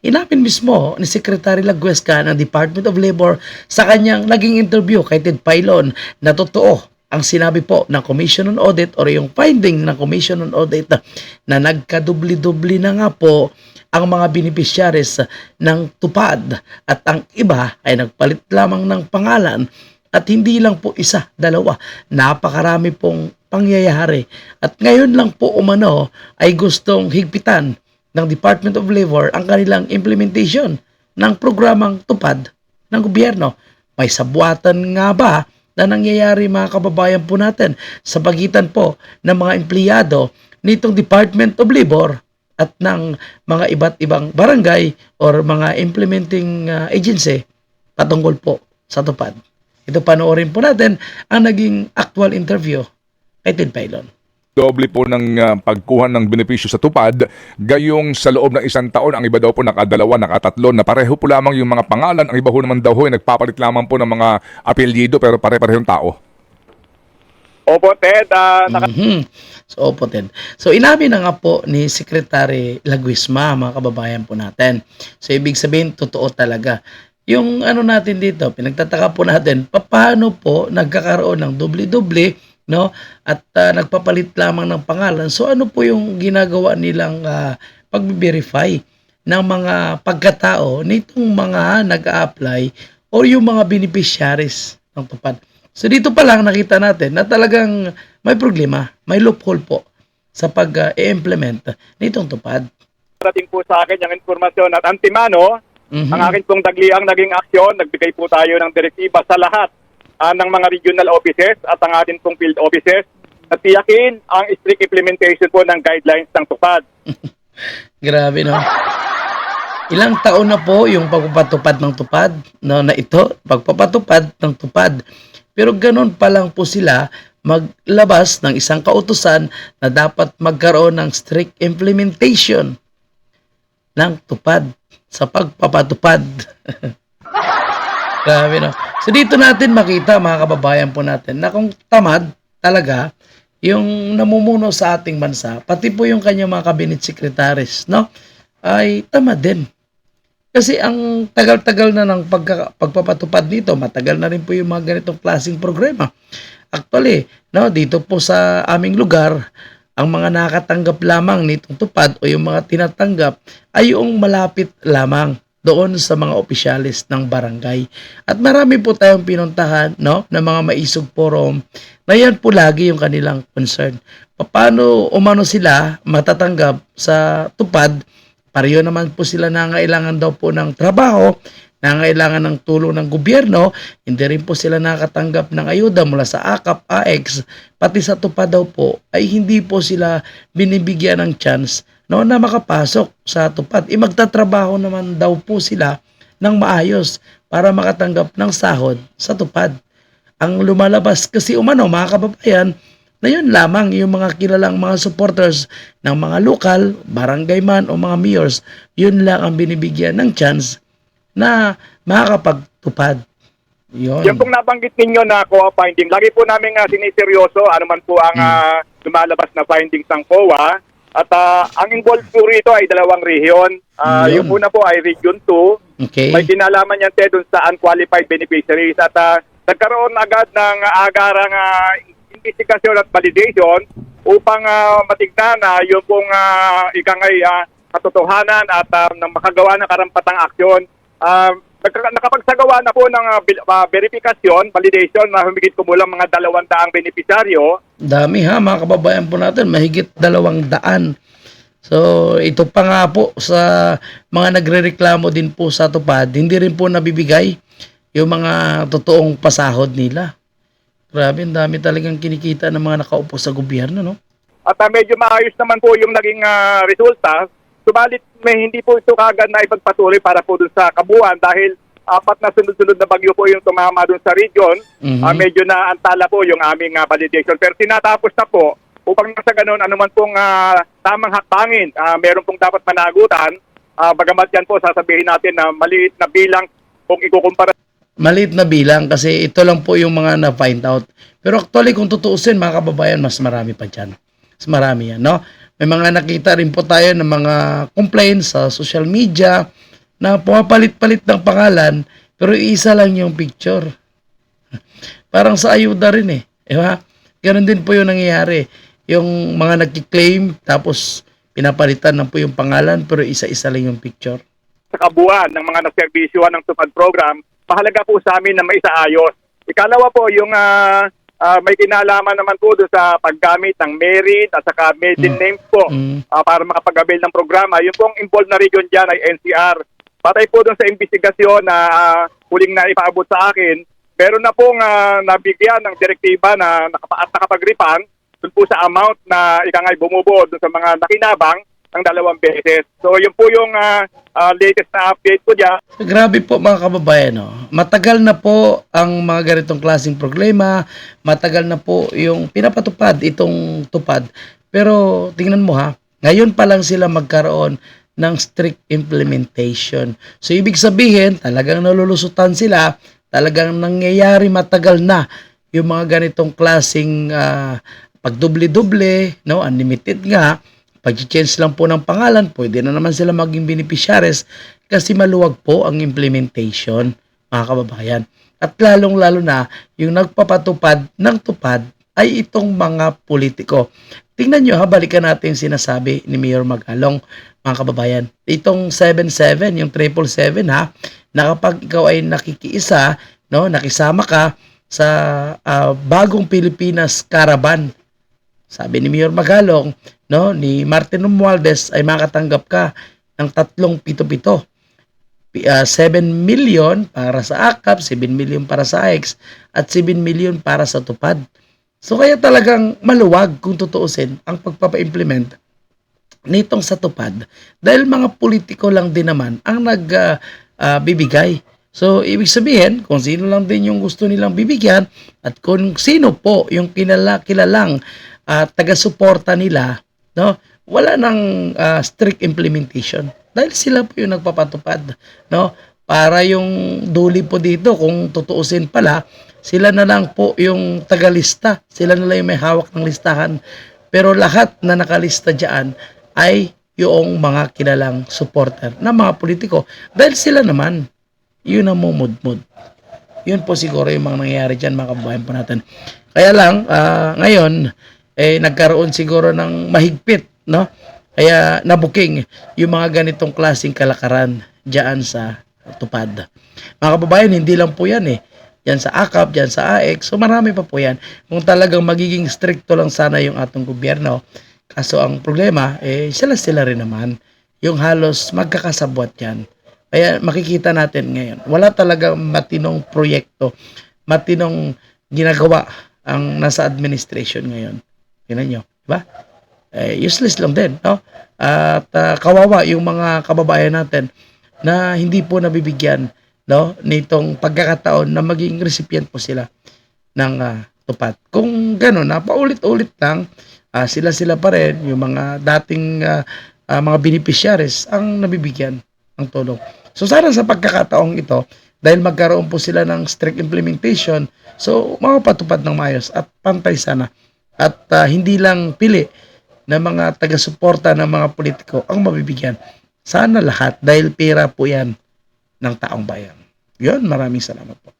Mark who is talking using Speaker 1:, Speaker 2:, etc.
Speaker 1: Inamin mismo ni Secretary Laguesca ng Department of Labor sa kanyang naging interview kay Ted Pailon na totoo ang sinabi po ng Commission on Audit or yung finding ng Commission on Audit na, na nagkadubli-dubli na nga po ang mga beneficiaries ng tupad at ang iba ay nagpalit lamang ng pangalan at hindi lang po isa, dalawa. Napakarami pong pangyayari. At ngayon lang po umano ay gustong higpitan ng Department of Labor ang kanilang implementation ng programang tupad ng gobyerno. May sabuatan nga ba na nangyayari mga kababayan po natin sa pagitan po ng mga empleyado nitong Department of Labor at ng mga iba't ibang barangay or mga implementing uh, agency patungkol po sa tupad. Ito panoorin po natin ang naging actual interview kay Ted Pailon.
Speaker 2: Doble po ng ah, pagkuha ng benepisyo sa tupad, gayong sa loob ng isang taon, ang iba daw po nakadalawa, nakatatlo, na pareho po lamang yung mga pangalan, ang iba ho naman daw ho, ay nagpapalit lamang po ng mga apelyido pero pare-parehong tao.
Speaker 3: Opo, Ted. ah, naka-
Speaker 1: Mhm. So, opo, Ted. So, inamin na nga po ni Secretary Laguisma, mga kababayan po natin. So, ibig sabihin, totoo talaga. Yung ano natin dito, pinagtataka po natin, paano po nagkakaroon ng dubli-dubli, no? At ah, nagpapalit lamang ng pangalan. So, ano po yung ginagawa nilang uh, pag-verify ng mga pagkatao nitong mga nag-a-apply or yung mga beneficiaries ng tupad. So dito pa lang nakita natin na talagang may problema, may loophole po sa pag-implement nitong tupad.
Speaker 3: Parating po sa akin yung informasyon at antimano,
Speaker 1: Mhm.
Speaker 3: ang akin pong dagliang naging aksyon, nagbigay po tayo ng direktiba sa lahat ah, ng mga regional offices at ang atin pong field offices na tiyakin ang strict implementation po ng guidelines ng tupad.
Speaker 1: Grabe no. Ilang taon na po yung pagpapatupad ng tupad no, na ito, pagpapatupad ng tupad. Pero ganun pa lang po sila maglabas ng isang kautusan na dapat magkaroon ng strict implementation ng tupad sa pagpapatupad. Grabe no. So dito natin makita mga kababayan po natin na kung tamad talaga yung namumuno sa ating bansa, pati po yung kanyang mga cabinet secretaries, no? Ay tamad din. Kasi ang tagal-tagal na ng pagka, pagpapatupad nito, matagal na rin po yung mga ganitong klaseng programa. Actually, no, dito po sa aming lugar, ang mga nakatanggap lamang nitong tupad o yung mga tinatanggap ay yung malapit lamang doon sa mga opisyalis ng barangay. At marami po tayong pinuntahan no, ng mga maisog forum na yan po lagi yung kanilang concern. Paano umano sila matatanggap sa tupad Pareho naman po sila nangailangan daw po ng trabaho, nangailangan ng tulong ng gobyerno, hindi rin po sila nakatanggap ng ayuda mula sa AKAP, AX, pati sa tupad daw po ay hindi po sila binibigyan ng chance no, na makapasok sa tupad. I magtatrabaho naman daw po sila ng maayos para makatanggap ng sahod sa tupad. Ang lumalabas kasi umano mga kababayan, na yun lamang yung mga kilalang mga supporters ng mga lokal, barangay man o mga mayors, yun lang ang binibigyan ng chance na makakapagtupad. Yun.
Speaker 3: Yung pong nabanggit ninyo na COA finding, lagi po namin uh, siniseryoso ano man po ang ah, lumalabas na findings ng COA. At ah, ang involved po rito ay dalawang region. Ah,
Speaker 1: Yun.
Speaker 3: yung una po ay Region 2.
Speaker 1: Okay?
Speaker 3: May kinalaman yan te dun sa unqualified beneficiaries. At ah, nagkaroon agad ng agarang ah, investigation at validation upang ah, matignan na yung pong uh, ikangay ah, katotohanan at ah, ng makagawa ng karampatang aksyon. Nagka- nakapagsagawa na po ng ah, bil- ah, verification, validation na humigit kumulang mga dalawang daang benepisaryo.
Speaker 1: Dami ha, mga kababayan po natin, mahigit dalawang daan. So, ito pa nga po sa mga nagrereklamo din po sa tupad, hindi rin po nabibigay yung mga totoong pasahod nila. Grabe, ang dami talagang kinikita ng mga nakaupo sa gobyerno, no?
Speaker 3: At ah, medyo maayos naman po yung naging ah, resulta. Subalit may hindi po ito kagad na ipagpatuloy para po dun sa kabuuan dahil apat na sunod-sunod na bagyo po yung tumama dun sa region.
Speaker 1: Mhm.
Speaker 3: Ah, medyo na antala po yung aming ah, validation. Pero tinatapos na po upang nasa ganun anuman pong ah, tamang hakbangin. Ah, meron pong dapat managutan. Ah, bagamat yan po sasabihin natin na maliit na bilang kung ikukumpara
Speaker 1: Maliit na bilang kasi ito lang po yung mga na-find out. Pero actually, kung tutuusin, mga kababayan, mas marami pa dyan. Mas marami yan, no? May mga nakita rin po tayo ng mga complaints sa social media na pumapalit-palit ng pangalan pero isa lang yung picture. Parang sa ayuda rin eh. Di ba? Ganon din po yung nangyayari. Yung mga nagki-claim tapos pinapalitan lang po yung pangalan pero isa-isa lang yung picture.
Speaker 3: sa kabuuan ng mga nagservisyohan ng tupad program, mahalaga po sa amin na maisaayos. Ikalawa po, yung ah, ah, may kinalaman naman po doon sa paggamit ng merit at saka maiden
Speaker 1: Mm.
Speaker 3: names po
Speaker 1: Mm.
Speaker 3: ah, para makapag-avail ng programa. Yung pong involved na region dyan ay NCR. Patay po doon sa investigasyon na ah, huling na ipaabot sa akin, meron na pong ah, nabigyan ng direktiba na nakapa- at nakapag-refund doon po sa amount na ikangay bumubuo doon sa mga nakinabang ng dalawang beses. So yun po yung ah, ah, latest na update ko dyan.
Speaker 1: Grabe po mga kababayan, no? matagal na po ang mga ganitong klaseng problema, matagal na po yung pinapatupad itong tupad. Pero tingnan mo ha, ngayon pa lang sila magkaroon ng strict implementation. So ibig sabihin, talagang nalulusutan sila, talagang nangyayari matagal na yung mga ganitong klaseng ah, pagdoble-doble, no, unlimited nga, pag-change lang po ng pangalan, pwede na naman sila maging beneficiaries kasi maluwag po ang implementation, mga kababayan. At lalong-lalo na, yung nagpapatupad ng tupad ay itong mga politiko. Tingnan nyo ha, balikan natin yung sinasabi ni Mayor Magalong, mga kababayan. Itong 77, yung 777 ha, na kapag ikaw ay nakikiisa, no, nakisama ka sa ah, bagong Pilipinas Caravan, sabi ni Mayor Magalong, no, ni Martin Romualdez ay makatanggap ka ng tatlong pito-pito. Pi- ah, 7 million para sa AKAP, 7 million para sa AX, at 7 million para sa tupad. So kaya talagang maluwag kung tutuusin ang pagpapa-implement nitong sa tupad dahil mga politiko lang din naman ang nagbibigay. so ibig sabihin kung sino lang din yung gusto nilang bibigyan at kung sino po yung kinala, kilalang ah, taga-suporta nila, no? Wala nang ah, strict implementation dahil sila po yung nagpapatupad, no? Para yung duli po dito kung tutuusin pala, sila na lang po yung tagalista, sila na lang yung may hawak ng listahan. Pero lahat na nakalista diyan ay yung mga kilalang supporter ng mga politiko dahil sila naman yun ang mumudmud. Yun po siguro yung mga nangyayari dyan mga kababayan po natin. Kaya lang, ah, ngayon, eh, nagkaroon siguro ng mahigpit, no? Kaya nabuking yung mga ganitong klaseng kalakaran dyan sa tupad. Mga kababayan, hindi lang po yan eh. Yan sa AKAP, yan sa AX, so marami pa po yan. Kung talagang magiging stricto lang sana yung atong gobyerno, kaso ang problema, eh, sila-sila rin naman. Yung halos magkakasabwat yan. Kaya makikita natin ngayon, wala talagang matinong proyekto, matinong ginagawa ang nasa administration ngayon. Tingnan nyo, di ba? Eh, useless lang din, no? At ah, kawawa yung mga kababayan natin na hindi po nabibigyan no nitong pagkakataon na maging recipient po sila ng ah, tupad. Kung gano'n, na paulit-ulit lang, ah, sila-sila pa rin, yung mga dating ah, ah, mga beneficiaries ang nabibigyan ng tulong. So sana sa pagkakataong ito, dahil magkaroon po sila ng strict implementation, so makapatupad ng maayos at pantay sana. At ah, hindi lang pili ng mga taga-suporta ng mga politiko ang mabibigyan. Sana lahat dahil pera po yan ng taong bayan. Yun, maraming salamat po.